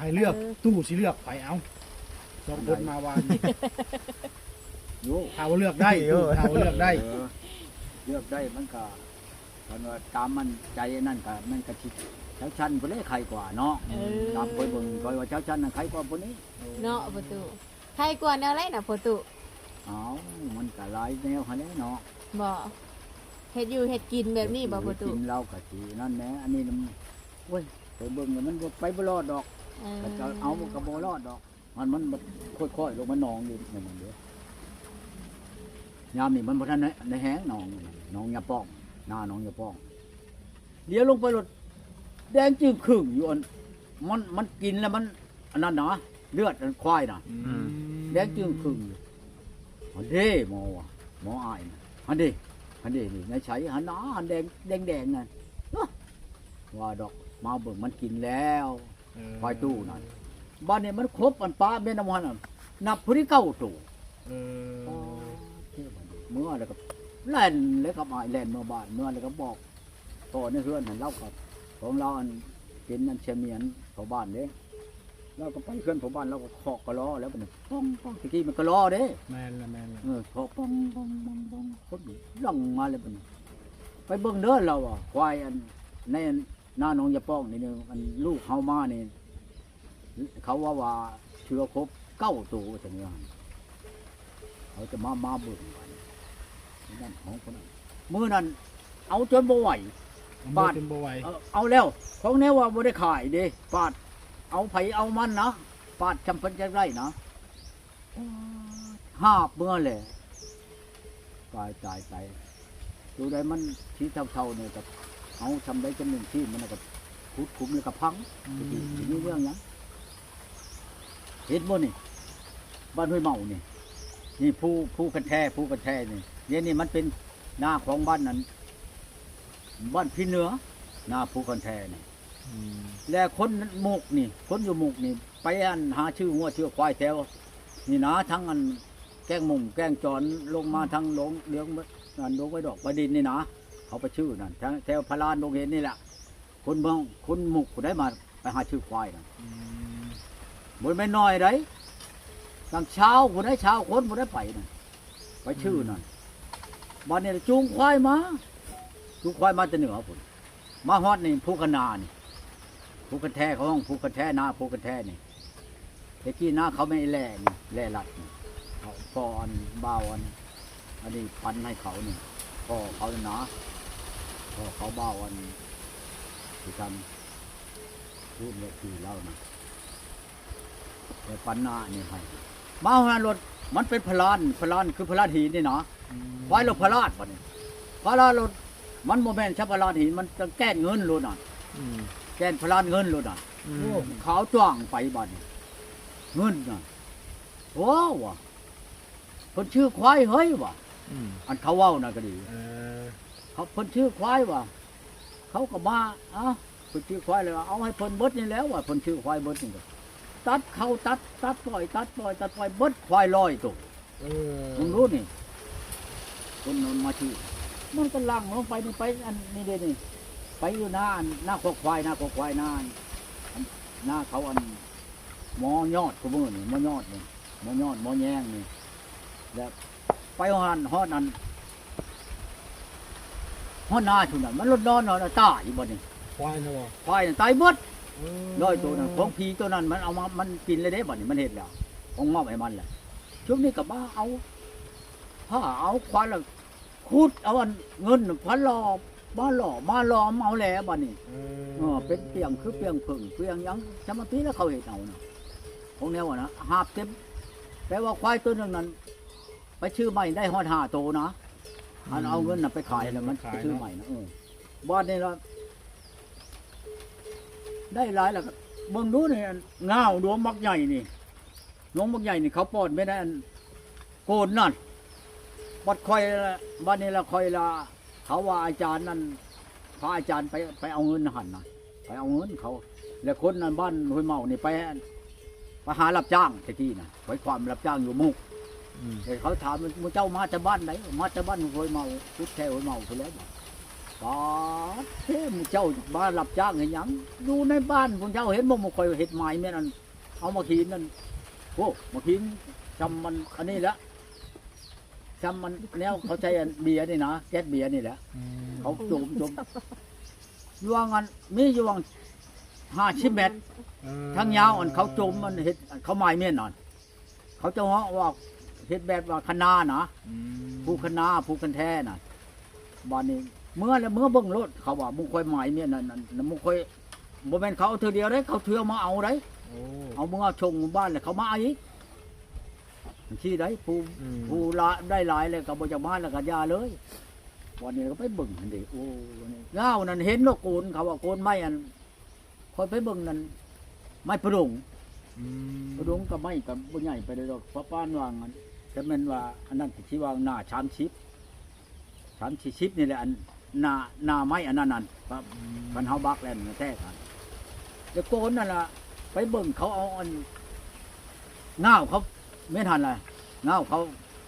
ให้เลือกเออตู้สิเลือกไปเอาสองคนมาวานโยถ้าว่าเลือกได้ตู้ถ้าว่าเลือกได้ เออเลือกได้มันก็มันว่าตามมันใจนั่นก็มันก็ชิเช้าชันบ่ได้ใครกว่าเนาะเออ ตามคอยเบิ่งคอยว่าเช้าชันน่ะใครกว่าผู้นี้เนาะประตูใครกว่าแนวไรน่ะประตูเอ้ามันก็หลายแนวหันแหละเนาะ บ่เฮ็ดอยู่เฮ็ดกินแบบนี้บ่ประตูกินเหล้าก็สินั่นแหละอันนี้มันโอ้ยไปเบิ่งแล้วมันบ่ไปบ่รอดดอก เออก็จะเอามันก็บ่รอดดอก มันมันแบบค่อยๆลงมาหนองอยู่ในมันเด้อยามนี่มันบ่ทันในในแห้งหนองนี่หนองยาป้องหน้าหนองยาป้องเดี๋ยวลงไปรถแดงจึงครึ่งอยู่อันมันมันกินแล้วมันอันนั้นนะเลือดอันควายน่ะแดงจึงครึ่งอยู่อันเด้หมอว่ะหมออายน่ะอันเด้อันเด้นี่ในใช้หันหนาอันแดงแดงแดงนั่นเนาะว่าดอกมาเบิ่งมันกินแล้ว ควายตู้นั่นบ้านนี้มันครบอันป้าเม่น้ำมันน่ะนับผู้ที่เก้าตู้เออเมื่อแล้วก็แล่นแล้วก็มาแล่นเมื่อบ้านเมื่อแล้วก็บอกต่อในเฮือนหันเล่ากับของเราอันเป็นอันเชยเมียนของบ้านเด้เราก็ไปเพื่อนของบ้านเราก็เคาะกระล้อแล้วมันป้องป้องตะกี้มันกระล้อเด้แม่นละแม่นละเออเคาะป้องป้องป้องป้องคนล่องมาเลยมันไปเบิ่งเด้อเราอะควายอันในอัน หน้าหนองยาป้องนี่นึงอันลูกเฮามานี่เขาว่าว่าเชื้อครบเก้าตัวแต่เนี้ยเขาจะมามาเบิ่งกันนั่นของคนนั้นมือนั้นเอาจนบ่ไหวบาบาดทเป็นบ่ไหวเอาเอาแล้ว ของแนวว่าบ่ได้ขายเด้ปาด เอาไผเอามันนะปาดจำเป็นจะไรนะหาบเมื่อเลยตายตายตายดูได้มันที่เท่าๆเนี่ยกับ เอาทำได้จำหนึ่งที่มันกับคุดคุ้มเลยกับพังทีนี้เรื่องหยังเห็นบ่นี่ บ้านห้วยเมานี่นี่ผู้ผู้กันแท้ผู้กันแท้นี่เดี๋ยวนี้มันเป็นหน้าของบ้านนั้น บ้านพี่เหนือหน้าผู้กันแท้นี่และคนหมุกนี่ คนอยู่หมุกนี่ ไปอันหาชื่อหัวชื่อควายแถวนี่นะทั้งอันแกล้งมุมแกล้งจอนลงมาทั้งลงเลี้ยงอันลงไว้ดอกประดินนี่นะ เขาไปชื่อนั่นทั้งแถวพลานลงเห็นนี่แหละคนเมืองคนหมุกได้มาไปหาชื่อควายนะบนไม่น้อยได้ตั้งเช้าคนได้เช้าคนคนได้ไปนะไปชื่อนั่นบ้านนี้จูงควายมาจูงควายมาแต่เหนือผมมาฮอดนี่ภูกนานี่ภูกันแท้เขาห้องภูกันแท้นาภูกันแท้นี่แต่กี้นาเขาไม่แล่นี่แล่ลัดนี่เขาปออันบ่าวอันอันนี้พันให้เขานี่พ่อเขานี่นะ พ่อเขาบ่าวอันที่ทำพูดเนี่ยคือเล่านะแต่ปันหน้านี่ให้มาหารถมันเป็นพลานพลานคือพลานหินนี่นะไว้รถพลานบ่นี่พลานรถมันโมแมนใช่พลานหินมันจะแก้นเงินรถน่ะแก้นพลานเงินรถน่ะโอ้ขาวจ้วงไปบ่นี่เงินน่ะโอ้ว่ะคนชื่อควายเฮ้ยว่ะอันเขาเว้าน่ะก็ดี เออเขาเพิ่นชื่อควายว่ะเขาก็มาเอ้าเพิ่นชื่อควายเลยว่าเอาให้เพิ่นเบิดนี่แล้วว่ะเพิ่นชื่อควายเบิดนี่ก็ตัดเขาตัดตัดปล่อย ตัดปล่อยตัดปล่อยเบิดควายลอยตัวเออมึงรู้นี่คนนนมาชื่อมันก็ลังลงไปนี่ไปอันนี่เด้นี่ไปอยู่หน้าอันหน้าคอกควายหน้าคอกควายหน้าอันอันหน้าเขาอันหมอยอดกูมือนี่หมอยอดนี่หมอยอดหมอแยงนี่แล้วไปฮอดฮอดนั้น ฮอดหน้าชุนนั้นมันรถนอนนอนตายบ่นี่ควายนะบ่ควายน่ะตายเบิดเร้อยตัวนั้นของผีตัวนั้นมันเอามามันกินเลยเด้บ่นี่มันเห็ดแล้วของมอบให้มันแหละช่วงนี้ก็บ้าเอาผ้าเอาควายแล้วคูดเอาอันเงินพันหลอบ้าหล่อมาหลอมเอาแล้วบ่นี่เอเออเป็นเปียงคือเปียงผึ่งเปียงหยังจำมาปีแล้วเขาเห็ดเอานะของแนวอะนะหาบเต็มแปลว่าควายตัวหนึงนั้นไปชื่อใหม่ได้ฮอดห้าโตวนะ อันเอาเงินน่ะไปขายแล้วมันไปชื่อใหม่นะเออบ้านนี่ละได้หลายแล้วก็เบิ่งดูนี่เงาดวงมักใหญ่นี่ดวงมักใหญ่นี่เขาปอดไม่ได้อันโกนนั่นบัดคอยละบ้านนี้ละคอยละเขาว่าอาจารย์นั่นพระอาจารย์ไปไปเอาเงินหันนะไปเอาเงินเขา แล้วคนนั้นบ้านห้วยเมานี่ไปไปหารับจ้างตะกี้นะไว้ความรับจ้างอยู่มุก แต่เขาถามมันเจ้ามาจากบ้านไหนมาจากบ้านห้วยเมาพุทธแค่ห้วยเมาไปแล้วบอกป้าดเท่มเจ้าบ้านรับจ้างเห็นหยังอยู่ในบ้านคุณเจ้าเห็นบ่มาคอยเห็ดไม้แม่นั่นเอามาขีนนั่นโอ้มาขีนจำมันอันนี้ละจำมันแนวเขาใช้อันเบียร์นี่นะแก๊สเบียร์นี่แหละอืมเขาจุ่มจุ่มยวงอันมีอยู่วังห้าชิเมตรเออทั้งยาวอันเขาจุ่มมันเห็ดเขาไม้เม่นนอนเขาจะว่าว่า เห็ดแบบว่าคณานะอืมผู้คณาผู้คันแท้น่ะบ้านนี้เมื่อแล้วเมื่อเบิ่งรถเขาว่ามุงคอยไม้เม่นนั่นนั่นนั่นมุงคอยบ่แม่นเขาเอาเธอเดียวได้เขาเทือมาเอาได้โอ้เอาเมื่อชงบ้านแล้วเขามาเอาอีกที่ได้ผู้อืมผู้ละได้หลายเลยก็บ่จะมาแล้วก็อยาเลยวันนี้ก็ไปเบิ่งอันนี้โอ้วันนี้เงานั่นเห็นว่าโกนเขาว่าโกนไม้อันคอยไปเบิ่งนั่นไม้ประดงอืมประดงก็ไม้กับบ่ใหญ่ไปเลยดอกเพราะป้านวางอัน แต่แม่นว่าอันนั้นที่วางหน้าชามชิปชามชิปนี่แหละอันหน้าหน้าไม้อันนั้นนั่นครับมันเฮาบักแล้วมันแท้กันแล้วโกนนั่นล่ะ ไปเบิ่งเขาเอาอันเงาเขาไม่ทันเลยเงาเขา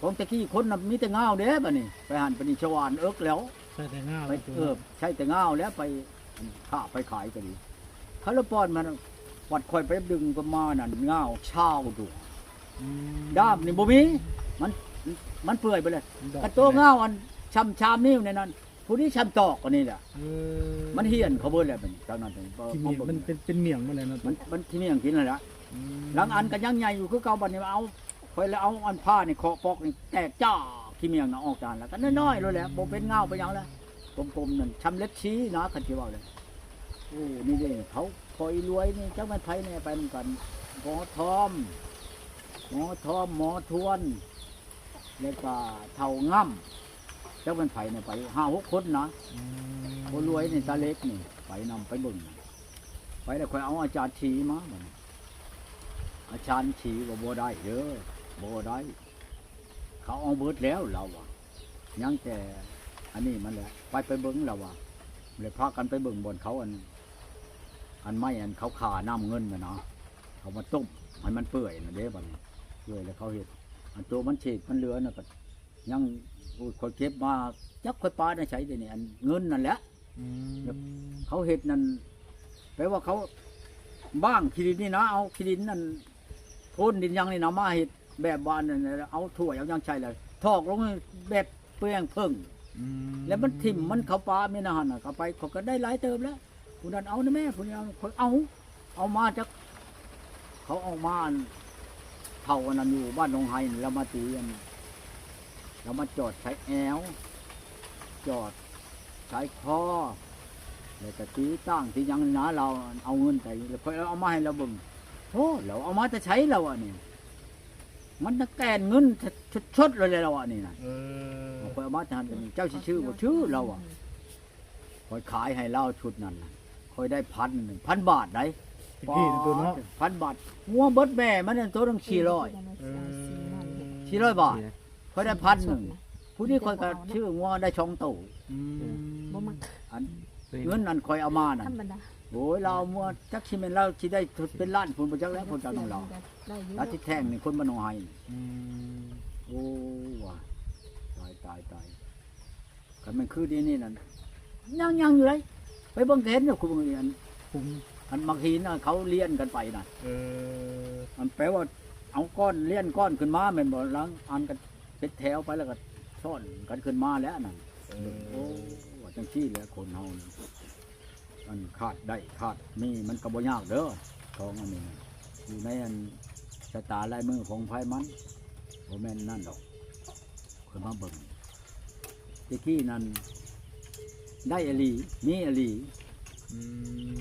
ของตะกี้คนน่ะมีแต่เงาเด้บัดนี้ไปหันไปนี่ชวานเอิกแล้วใช่แต่ง่ายไปเออใช่แต่เงาแล้วไปข้าไปขายก็ดีเขาละปอนมันวัดคอยไปดึงก็มานั่นเงาเช่าดูอืม ด้ามนี่บ่มีมันมันเปื่อยไปเลยดอกกระตัวเงาอันช้ำชามนิ้วในนั้นผู้นี้ช้ำตอกก็นี่แหละเออมันเฮียนเขาเบิ่แล้วเป็นเจ้านั้นเป็นที่มีมันเป็นเป็นเมี่ยงมาเลยเนาะมันมันที่นี่อย่างกินนั่นแหละอืมหลังอันก็ยังใหญ่อยู่คือเก่าบัดนี้เอาคอยแล้วเอาอันผ้านี่เคาะปอกนี่แตกจ้าขี้เมียงน่ะออกจานแล้วก็น้อยๆเลยแหละบ่เป็นเงาไปหยังแล้วกลมๆนั่นช้ำเล็กชี้นะคันสิเว้าเลยโอ้นี่เด้เขาคอยรวยนี่จักแม่นไผเนี่ยไปเหมือนกันหมอทอม หมอทอมหมอทวน แล้วก็เท่าง่ำจักแม่นไผเนี่ยไปห้าหกคนนะอืมคนรวยนี่ตาเล็กนี่ไปนำไปเบิ่งไปแล้วคอยเอาอาจารย์ฉีมาบัดนี้อาจารย์ฉีว่าบ่ได้เด้อบ่ได้เขาเอาเบิดแล้วเราอะยังแต่อันนี้มันแหละไปไปเบิ่งเราอะเลยพากันไปเบิ่งบนเขาอัน อันไม่อันเขาขาน้ำเงินนะเนาะเขามาต้มให้มันเปื่อยนะเด้บัดนี้ เปื่อยแล้วเขาเห็ดอันตัวมันเฉดมันเหลือน่ะก็ยังโอ้ยคอยเก็บมาจักคอยปลาได้ใช้เดี๋ยวนี้อันเงินนั่นแหละอืมเขาเห็ดนั่นแปลว่าเขาบ้างขีดินนี่นะเอาขีดินนั่นโทนดินยังนี่นะมาเห็ดแบบบ้านนั่นน่ะเอาถ้วยเอายังใช่เลยทอกลงแบบเปลืองเพิ่งอืมแล้วมันทิ่มมันเขาปลาไม่นานน่ะเขาไปเขาก็ได้หลายเติมแล้วผู้นั้นเอานะแม่ผู้นี้เอาเขาเอาเอามาจากเขาเอามาอัน เท่าอันนั้นอยู่บ้านหนองไฮนี่เรามาตีกันเรามาจอดใช้แอวจอดใช้คอแล้วก็ตีตั้งที่ยังนะเราเอาเงินไปแล้วค่อยเอามาให้เราเบิ่งโอ้เราเอามาจะใช้เราอะนี่มันตะแกนเงินชดๆเลยเราอะนี่นะเออเอาค่อยเอามาทานเป็นเจ้าชื่อชื่อบ่ชื่อเราอะค่อยขายให้เราชุดนั้นน่ะค่อยได้พันหนึ่งพันบาทได้ ตะกี้นี่ตัวเนาะพันบาทงัวเบิดแม่มันนั่นตัวตั้งสี่ร้อยเออสี่ร้อยบาทค่อยได้พันหนึ่งผู้นี้ค่อยก็ชื่องัวได้ช่องตู้อืมบ่มักอันเงินนั่นค่อยเอามานั่นธรรมดาโอ้ยเรามัวจักชิเมนเราสิได้เป็นล้านผลประจักษ์แล้วคนจากของเราได้อยู่แล้วที่แท่งนี่คนบ้านหนองไฮนี่ อืมโอ้ว่ะตายตายตายกันมันคือดีนี่นั่นยังยังอยู่เลยไปเบิ่งก็เห็นอยู่คุณเบิ่งอันผม อันบางทีน่ะเขาเลี้ยนกันไปน่ะเออมันแปลว่าเอาก้อนเลี้ยนก้อนขึ้นมาแม่นบ่ล้างอันกันเป็นแถวไปแล้วก็ซ่อนกันขึ้นมาแล้วนั่นเอโอ้อว่าจังซี่แหละคนเฮานี่มันขาดได้ขาดมีมันก็บ่ยากเด้อทองอันนี้น่ะอยู่ในอันชะตาลายมือของไผมันบ่แม่นนั่นดอกเคยมาเบิ่งตะกี้นั้นได้อหลีมีอหลีอืม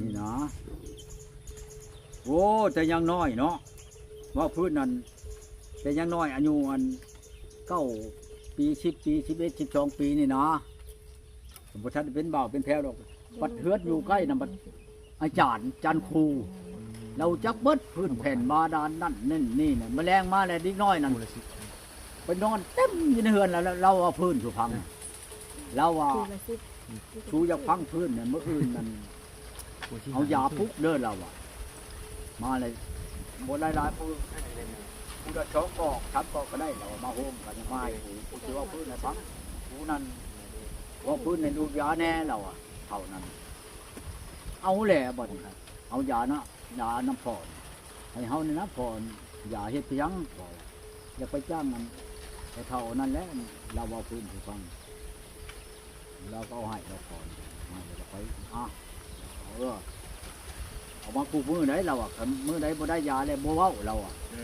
นี่นะโอ้แต่ยังน้อยเนาะว่าพื้นนั้น แต่ยังน้อยอายุอันเก้าปีสิบปีสิบเอ็ดสิบสองปีนี่นะสมบูรณ์เป็นบ่าวเป็นแพรวดอกปัดเฮือดอยู่ใกล้นะบัดอาจารย์จันครู เราจักเบิดพื้นแผ่นบาดาลนั่นนี่นี่เนี่ยแมลงมาแล้วนิดน้อยนั่นผู้ละสิบไปนอนเต็มอยู่ในเฮือนแล้วเราเอาพื้นสุพังเราว่าคือละสิบชูอยากพังพื้นเนี่ยเมื่ออื่นนั่นผู้ที่ เอายาปุ๊บเดินเราอะมาเลยบนหลายๆผู้ผู้ละช็อกกอกชับกอกก็ได้เรามาโฮมกันมาให้ผู้ผู้ที่ว่าพื้นนะพังผู้นั้นว่าพื้นในรูยาแน่เราอะเท่านั้น เอาแหละบ่นครับเอายานะยาน้ำพรให้เฮานี่นะพรยาเฮ็ดเพียงพออย่าไปจ้างมันไปเท่านั้นแหละเราเอาพื้นให้ฟังเราก็ให้เราพรมาเดี๋ยวเราไปอะ เอาเออเอามาคูมือไหนเราอะคันมือไหนบ่ได้ยาแล้วบ่เว้าเราอะเอ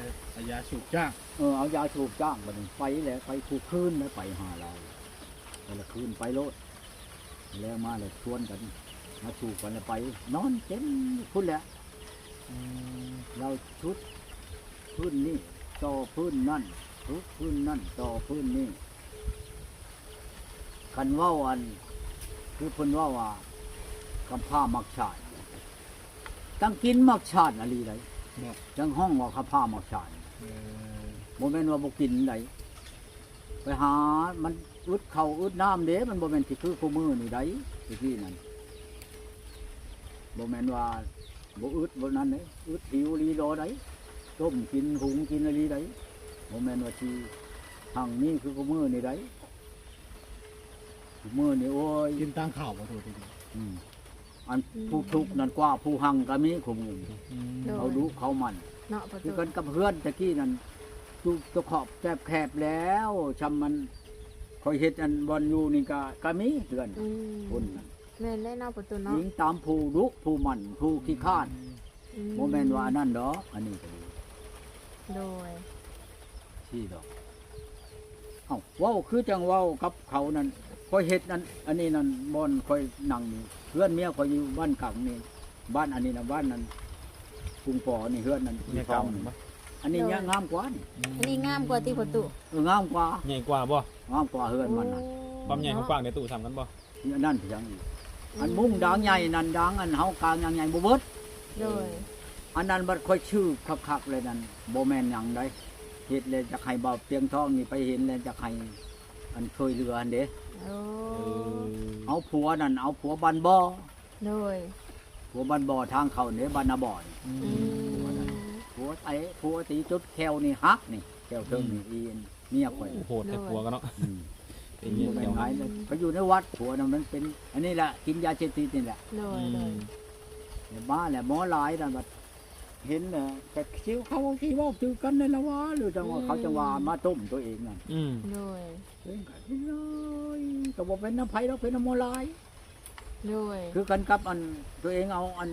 อเอายาสูบจ้างเออเอายาสูบจ้างบัดนี้ไปแหละไปคูคืนแล้วไปหาเราแต่ละคืนไปโลดแล้วมาเลยชวนกันมาสูบกันแล้วไป นอนเต็มพุ่นแหละอืมเราชุดพื้นนี่ต่อพื้นนั่นชุดพื้นนั่นต่อพื้นนี่กันเว่าอัน คือเพิ่นว่าว่า กำผ้ามักชาติตั้งกินมักชาติอะไรไรบอกจังห้องว่าข้าผ้ามักชาติเออโมเมนว่าบ่กินไดไปหา มันอึดเข้าวอึดน้ำเด้มันโมเมนที่คือคู่มือนี่ไดที่ที่นั่นโมเมนว่าบ่อึดบ่นั้นเด้อึดหิวลีรอไดต้มกินหุงกินอะไรไดโมเมนว่าที่ทางนี้คือคู่มือนี่ไดคู่มือนี่โอ้ยกินตามข่าวบ่โทษทีอืม อันผู้ทุกข์นั่นกว่าผู้หังก็มีคู่มืออืมเขาดูเขามันเนาะประคืตูอกันกับเพื่อนตะกี้นั่นตูตะขอบแคบแคบๆแล้วชำมันคอยเฮ็ดอันบอลอยู่นี่ก็ก็มีเดือนอืมคนนั้นแม่นได้เนาะประตูหเนาะญิงตามผู้ลุกผู้มันผู้ขี้ข้านอืโมแมนว่าอันนั่นดอกอันนี้ก็ดีโดยที่ดอกเอ้าเว้าคือจังเว้ากับเขานั่นคอยเฮ็ดนั่นอันนี้นั่นบอนคอยนั่งนี่ เพื่อนเมียคอยอยู่บ้านกลางนี่บ้านอันนี้นะบ้านนั้นกรุงปอนี่เฮือนนั่นเนี่ยทเก่าองหนึ่งปะ อันนี้เนี่ยงามกว่านี่อันนี้งามกว่าที่ประตูเอองามกว่าใหญ่กว่าบ่งามกว่าเฮือนมันน่ะความใหญ่ของกว้างในตู้สามกันบ่อันนั่นเพียงอีกอันมุ่งดังใหญ่นั่นดังอันเฮากลางยังใหญ่บ่เบิด โดยอันนั้นบัดค่อยชื่อคักๆเลยนั่นบ่แม่นหยังได้เฮ็ดเลยจะให้เบาเตียงทองนี่ไปเห็นแล้วจะให้อันช่วยเหลืออันเด้ โอ้เอาผัวนั่นเอาผัวบันบ่อโดยผัวบันบ่อทางเข้าเด้บันนาบ่อนี่อืมผัวไตผัวตีจุดแควนี่ฮักนี่แควเทิงนี่อีนเมียข่อยโอ้โหแต่ผัวกันเนาะอืมเป็นบ่เงี้ยแม่เดียนวหายเลยไปอยู่ในวัดผัวนั่นมันเป็น อันนี้แหละกินยาเสพติดนี่แหละ โดยอืโดยมเนี่ยบ้าแหละหมอหลายนั่นบัดเห็นน่ะแต่คิวเขาขี้บอกจือกันในละวะหรือจังว่าเขาจะว่ามาต้มตัวเองนั่นอืมโดยเองก็เอ้ย ก็บอกเป็นน้ำไผ่เราเป็นน้ำหมอหลายโดยคือกันกับอันตัวเองเอาอัน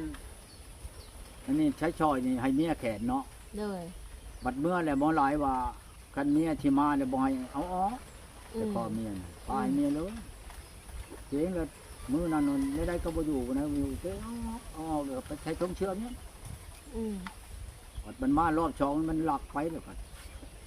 อันนี้ใช้ชอยนี่ให้เมียแขนเนาะโดยบัดเมื่อแหละหมอหลายว่าคันเมียที่มาเนี่ยบ่ให้เอาออกอืแต่มพอเมียน่ะตายเมียเลยเจ๊งก็มือนั่นนนไม่ได้ก็บ่อยู่นะอยู่เจ๊เอาออกเอาออกเดี๋ยวไปใช้ทงเชื่อมเนี่ยอืมบัดมันมารอบสองมันหลักไปแล้วก็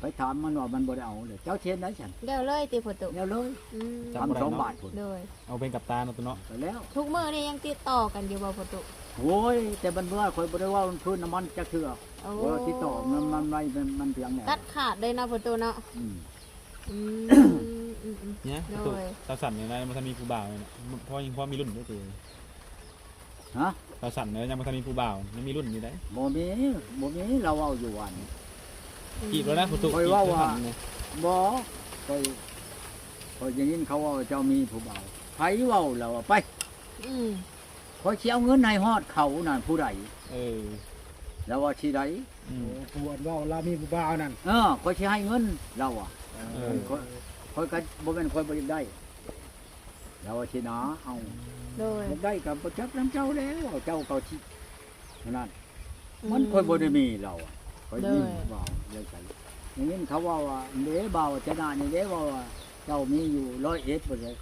ไปถามมันว่ามันบ่ได้เอาเลยเจ้าเชนได้ฉันเดี๋ยวเลยตีประตูแล้วเลยอืมทำสองบาทพุ่นโดย เอาเป็นกับตาเนาะตัวเนาะไปแล้ว ทุกมื้อนี่ยังติดต่อกันอยู่บ่ประตูโอ้ย แต่มันเมื่อคอยบ่ได้ว่ามันพื้นน้ำมันจะเถื่อโอ้เออที่ต่อมันมันไม่มันมันเพียงแหน่ตัดขาดเลยเนาะประตูเนาะอืมอืมอืมอืม เนี่ยโดยตู้สาวสั่นเนี่ยนะมันทันมีผู้บ่าวเนี่ยเพราะยังพอมีรุ่นด้วยตัวฮะสาวสั่นเนี่ยยังมันทันมีผู้บ่าวยังมีรุ่นอยู่ได้บ่มีบ่มีเราเอาอยู่วัน กีบแล้วนะประตูคอยว่าว่ากีบแล้วสั่นเนี่ยบ่คอยคอยอย่างนี้เขาว่าเจ้ามีผู้บ่าวไผเว้าแล้วว่าไปอืมคอยสิเอาเงินให้ฮอดเขานั่นผู้ใดเออแล้วว่าสิไดอืม ปวดว่าเรามีผู้บ่าวนั่นเออคอยสิให้เงินเราอะเออ คอยคอยก็บ่แม่นคอยบ่ได้ได้แล้วว่าสินะเอา โดยบ่ได้ก็บ่จักน้ำเจ้าแล้ว เจ้าก็สินั่น มันคอยบ่ได้มีเราอะ คอยมีบ่าวเลยใส่อย่างนี้เขาว่าว่าเด้บ่าวจะนานี่เด้ว่าว่าเจ้ามีอยู่ร้อยเอ็ดบ่เลย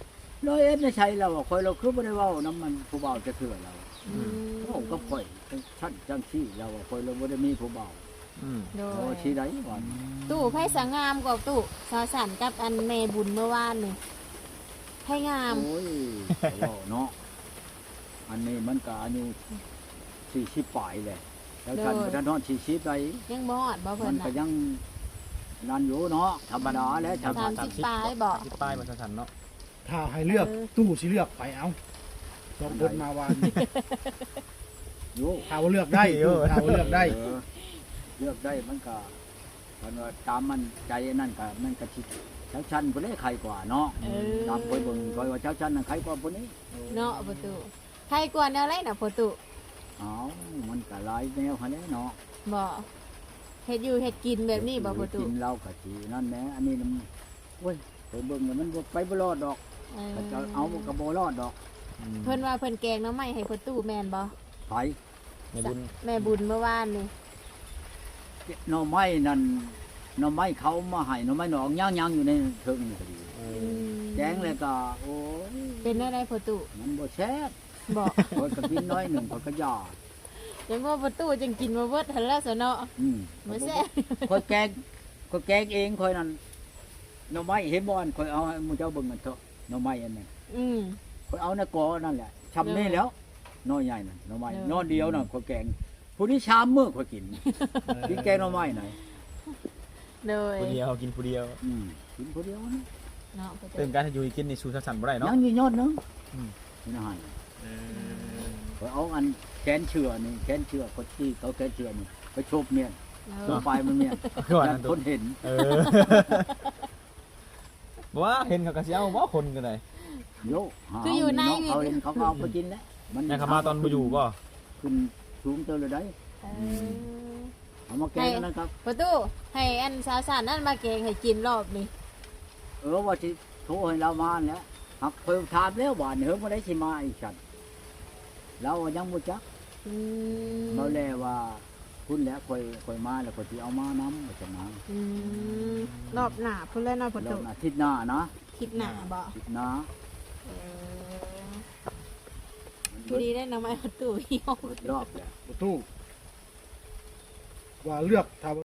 ร้อยเอ็ดไม่ใช่เราอะคอยเราคือบ่ได้เว้าน้ำมันผู้บ่าวจะเถื่อเราอืมเขาก็ค่อยชั้นจังซี่เราอะคอยเราบ่ได้มีผู้บ่าวอืมโดโอ้ยชี้ได้ว่าตู้ไพ่สังงามกว่าตู้สาสันกับอันเมบุญเมื่อวานนี่ไพ่งามโอ้ยเขาเว้าเนาะอันนี้มันก็อายุ40ปลายแหละ แล้วฉันก็ทันฮอด40ได้ยังบอดบ่เพิ่มันนก็น่ะยังนั่นอยู่เนาะธรรมดาแล้วชาวสามบ้านสิบปลายบอกสิบป้ายมันสาวสั่นเนาะถ้าให้เลือกเออตู้สิเลือกไปเอาสองคนมาวานอยู่ถ้าว่าเลือกได้ตู้ถ้าว่าเลือกได้เออเลือกได้มันก็มันว่าตามมันใจนั่นก็มันก็สิเช้าชันคนนี้ใครกว่าเนาะเออตามคอยเบิ่งคอยว่าเช้าชันน่ะใครกว่าคนนี้เนาะประตูใครกว่าแนวไรน่ะประตู เอามันก็หลายแนวคันนี้เนาะบ่เฮ็ดอยู่เฮ็ดกินแบบนี้บ่ประตูกินเหล้าก็สินั่นแหละอันนี้มันโอ้ยคอยเบิ่งแล้วมันบ่ไปบ่รอดดอกเออถ้าจะเอามันก็บ่รอดดอก เพิ่นว่าเพิ่นแกงหน้ำไม้ให้ประตูแม่นบ่ไปในบุญแม่บุญเมื่อวานนี่หน่อไม้นั่นหน่อไม้เขามาให้หน่อไม้หนองย่างๆอยู่ในเทิงนี่ก็ดีเออือมแกงเลยก็โอ้ยเป็นอะไรประตูมันบ่แซ่บ บ่คอยก็กินน้อยหนึ่งคอยก็ยาจังว่าประตูจังกินมาเบิดหันแล้วซะเนาะอืมบ่แซ่บคอยแกงคอยแกงเองคอยนั่นหน่อไม้เห็นบ่อนคอยเอาให้หมูเจ้าเบิ่งกันเถอะหน่อไม้อันนั้นอืมคอยเอาในกอนั่นแหละชำนี่แล้วน้อยใหญ่นั่นหน่อไม้เออนอนเดียวน่ะคอยแกงผู้นี้ชามมื้อคอยกินกินแกงหน่อไม้ไหนโดยผู้เดียวกินผู้เดียวอืมกินผู้เดียวนะเนาะประตูเติมการให้อยู่กินในสูตรสันบ่ได้เนาะยังมียอดหนึงอืมนี่นะฮะ เออคอยเอาอันแขนเชือนี่แขนเชือคนที่เขาแขนเชือนี่ไปโชบเมียนเนาะตัวปลายมันเมียนคือว่ายันั่นนตัควนเห็นเออบ่ว่าเห็นเขาก็สิเอาบ่คนกันได้โยหาคืออยู่ในเาเขาเห็นเขาก็เอาไปกินแล้วยังเขามาตอนบ่อยู่บ่ขึ้นสูงเจอเลยได้เออเอามาแกงกันนะครับ ประตูให้อันสาวสารนั่นมาแกงให้กินรอบนี้เออว่าสิโทรให้เรามาเนี่ยหักเพิ่มถามแล้วว่าเนื้อมาได้สิมาอีกฉัน เรายังบ่จักอืมเราแลว่าคุณแล้วคอยคอยมาแล้วคอยสิเอามาน้ำมาจะมาอืมรอบหน้าพุ่นแล้วเนาะประแล้วตูอาทิตย์หน้านะคิดหน้าบ่อาทิตย์หน้าเออมันพอดีได้นำไม้ประตูพี่เบิดรอบแล้ว ประตูว่าเลือกทำ